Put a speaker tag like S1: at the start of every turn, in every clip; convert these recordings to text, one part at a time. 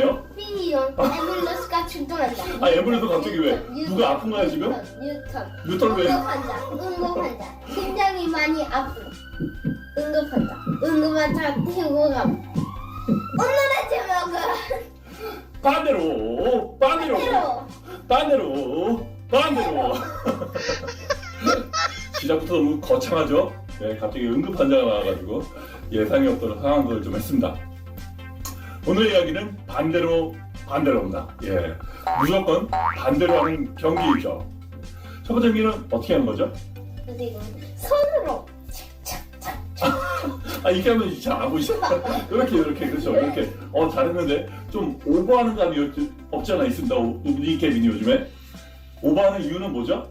S1: 있으면 앰뷸런스가 출동한다.
S2: 아, 앰뷸런스 갑자기 왜? 누가 아픈 거야, 지금?
S1: 뉴턴.
S2: 뉴턴 왜?
S1: 응급환자. 응급환자. 굉장히 많이 아프. 응급환자. 응급환자 태우고 가. 오늘의 제목은
S2: 반대로, 반대로,
S1: 새로.
S2: 반대로, 반대로. 시작부터 너무 거창하죠? 네, 갑자기 응급 환자가 나와가지고 예상이 없던 상황을 좀 했습니다. 오늘 이야기는 반대로 반대로 온다. 예, 무조건 반대로 하는 경기이죠. 첫 번째 경기는 어떻게 하는 거죠?
S1: 그리고 손으로
S2: 아 이렇게 하면 잘안 보이죠? 이렇게 이렇게 그렇죠 이렇게 어 잘했는데 좀 오버하는 감이 없- 없지 않아 있습니다 오- 이 케빈이 요즘에 오버하는 이유는 뭐죠?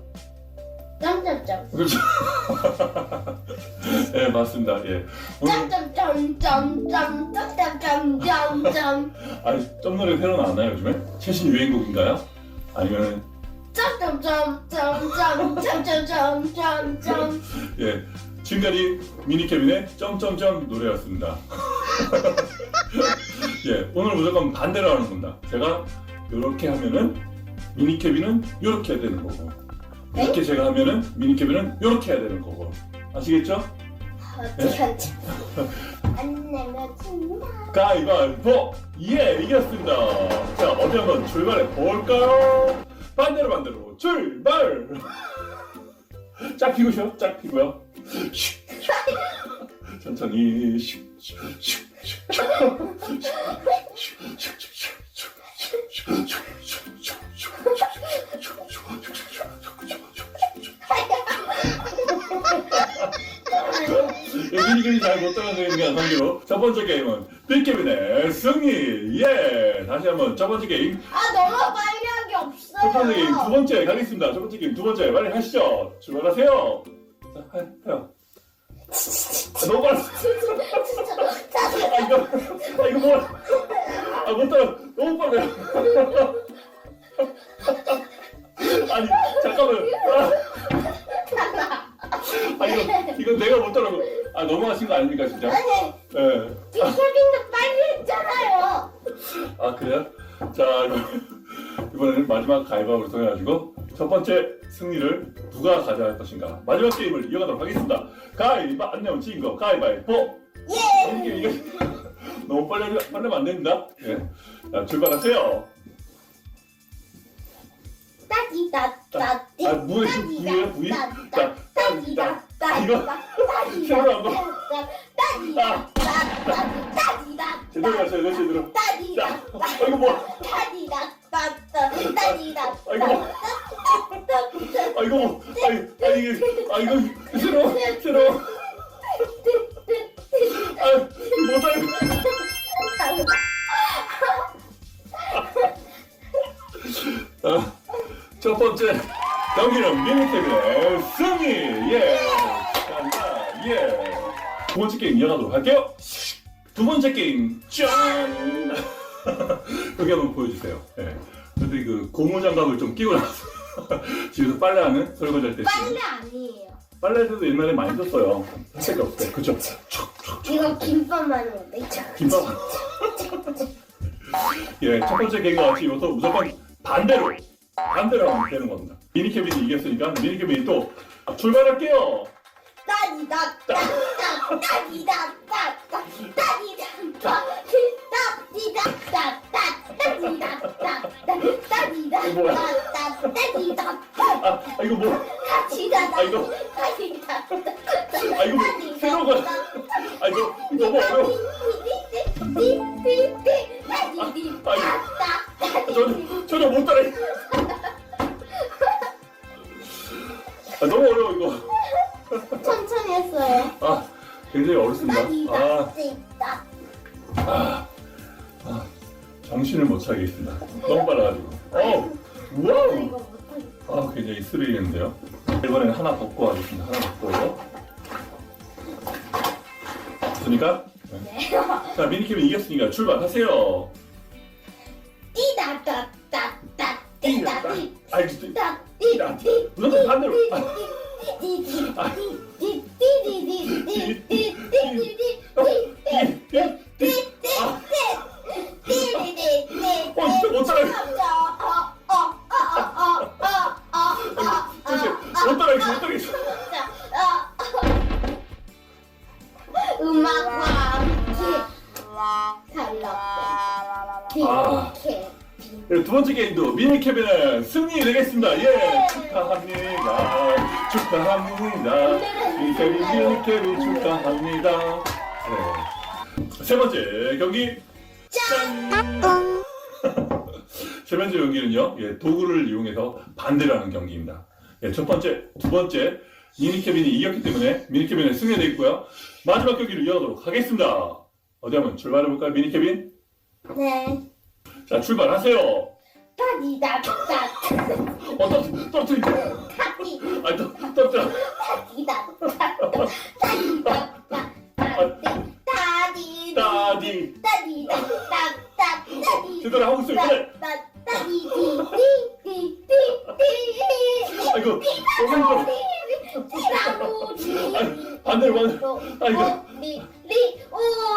S1: 점점점.
S2: 그렇죠 예 맞습니다 예 오늘
S1: 점점점점점점점점점
S2: 아니 점노래 새로 나왔나요 요즘에? 최신 유행곡인가요? 아니면
S1: 점점점점점점점점점
S2: 예 지금까지 미니 케빈의 점점점 노래였습니다 예 오늘 무조건 반대로 하는 겁니다 제가 이렇게 하면은 미니 케빈은 이렇게 해야 되는 거고 이렇게 제가 하면은 미니 케빈은 이렇게 해야 되는 거고 아시겠죠?
S1: 어떻게 하지? 안 내면 진다.
S2: 가위바위보 예 이겼습니다 자 어디 한번 출발해 볼까요 반대로 반대로 출발 짝 피고 쉬어 짝 피고요 슉, 슉. 천천히 슉, 슉, 슉, 슉, 슉, 슉, 슉, 슉, 슉, 여전히 게임 잘못 따라가는 게 관계로 첫 번째 게임은 빅게임의 승리. 예. 다시 한번 첫 번째 게임.
S1: 아 너무 빨리 한 게 없어요.
S2: 첫 번째 게임 두 번째 가겠습니다. 첫 번째 게임 두 번째 빨리 하시죠. 출발하세요. 자, 하- 해요. 아, 너무 빨라. 아 이거 아 이거 뭐? 아못 따라. 너무 빨라요 아니 아. 잠깐만. 아, 이거 이거 내가 못 따라고. 아 너무 하신 거 아닙니까 진짜
S1: 아니
S2: 예.
S1: 빅케빈도 빨리 했잖아요.
S2: 아 그래요? 자 이번- 이번에는 마지막 가위바위보를 통해 가지고 첫 번째 승리를 누가 가져갈 것인가 마지막 게임을 이어가도록 하겠습니다 가위바 안녕 진거 가위바위보
S1: 예.
S2: 이게 이게 너무 빨리 빨리 안 됩니다 예. 자 출발하세요
S1: 따지다 따지.
S2: 아 무에 부위에요 부위? 자
S1: 따지다
S2: 따지다 이거
S1: 따지다
S2: 새로 한 번.
S1: 따지다 따지다
S2: 제대로 하셔야 제대로
S1: 따지다
S2: 자 아, 이거 뭐
S1: 따지다 따지다 따지다
S2: 아이고. 아 이거 뭐? 아, 이- 아 이게 아 이거 새로 새로. 아 못하겠 아, 첫 번째 경기는 미니테빈의 승리. 예 예 두 번째 게임 이어가도록 할게요. 두 번째 게임 짠! 여기 한번 보여주세요. 예. 근데 그 고무 장갑을 좀 끼고 나서 집에서 빨래하는 설거지할 때 쓰는.
S1: 빨래 아니에요.
S2: 빨래도 옛날에 많이 썼어요. 색이 없대. 그쵸?
S1: 이거 김밥만 먹는데?
S2: 김밥. 예 첫 번째 게임과 같이 이것도 무조건 반대로 반대로 하면 되는 겁니다. 미니케빈이 이겼으니까 미니케빈이 또 출발할게요 저도 못 따라. 굉장히 어렵습니다 아, 아, 아 정신을 못 차리겠습니다 너무 빨라가지고 어 와우
S1: 이거 못하겠어.
S2: 아 굉장히 스릴인데요 이번에는 하나 벗고 하겠습니다 하나 벗고 됐습니까?
S1: 네.
S2: 자 미니캠이 이겼으니까 출발하세요
S1: 띠다따따따 띠다 띠
S2: 아이 진짜
S1: 따 띠다 띠
S2: 무조건 반대로 아, 어, 이거 게임도 미니캐비는 승리 되겠습니다. 예, 축하합니다. 축하합니다. 미니캡이 미니캡이 축하합니다. 네. 세 번째 경기 짠! 세 번째 경기는요, 예, 도구를 이용해서 반대로 하는 경기입니다. 예, 첫 번째, 두 번째, 미니케빈이 이겼기 때문에 미니케빈은 승리되어 있고요. 마지막 경기를 이어가도록 하겠습니다. 어디 한번 출발해볼까요, 미니케빈?
S1: 네.
S2: 자, 출발하세요.
S1: 따디다따.
S2: 어, 떨, 떨어뜨린다.
S1: 따디.
S2: 아, 떨, 떨어뜨려.
S1: 따디다따. 따디다따. 따디. 따디.
S2: 따디.
S1: 따디다따. 따디.
S2: 제대로 하고 있어요, 그래. 아이고, 너무 힘들어. 아, 반대로, 반대로. 아이고.
S1: 우리 리우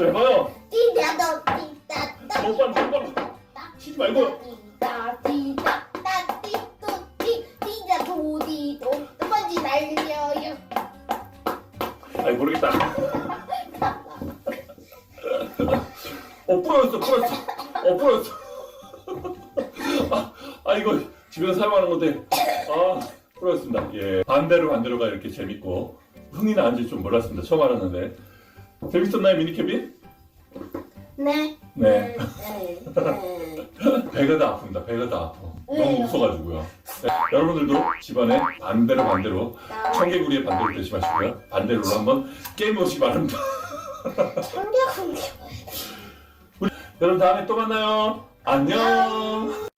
S1: 뛰다다.
S2: 너무 빨리, 너무 빨리. 치지 말고.
S1: 뛰다 뛰다 따띠또띠 뛰다 도디도 먼지 날려요.
S2: 아이, 모르겠다. 어, 부러졌어, 부러졌어. 어, 부러졌어. 아, 아, 이거 집에서 사용하는 건데. 아, 부러졌습니다. 예. 반대로 반대로가 이렇게 재밌고. 흥이 나는지 좀 몰랐습니다. 처음 알았는데. 재밌었나요, 미니캡이?
S1: 네.
S2: 네.
S1: 네. 네.
S2: 배가 다 아픕니다. 배가 다 아파. 너무
S1: 왜요?
S2: 웃어가지고요. 네, 여러분들도 집안에 반대로 반대로 청개구리의 반대로 대신하시고요. 반대로 한번 게임해 보시기 바랍니다.
S1: 청개구리.
S2: 여러분 다음에 또 만나요. 안녕.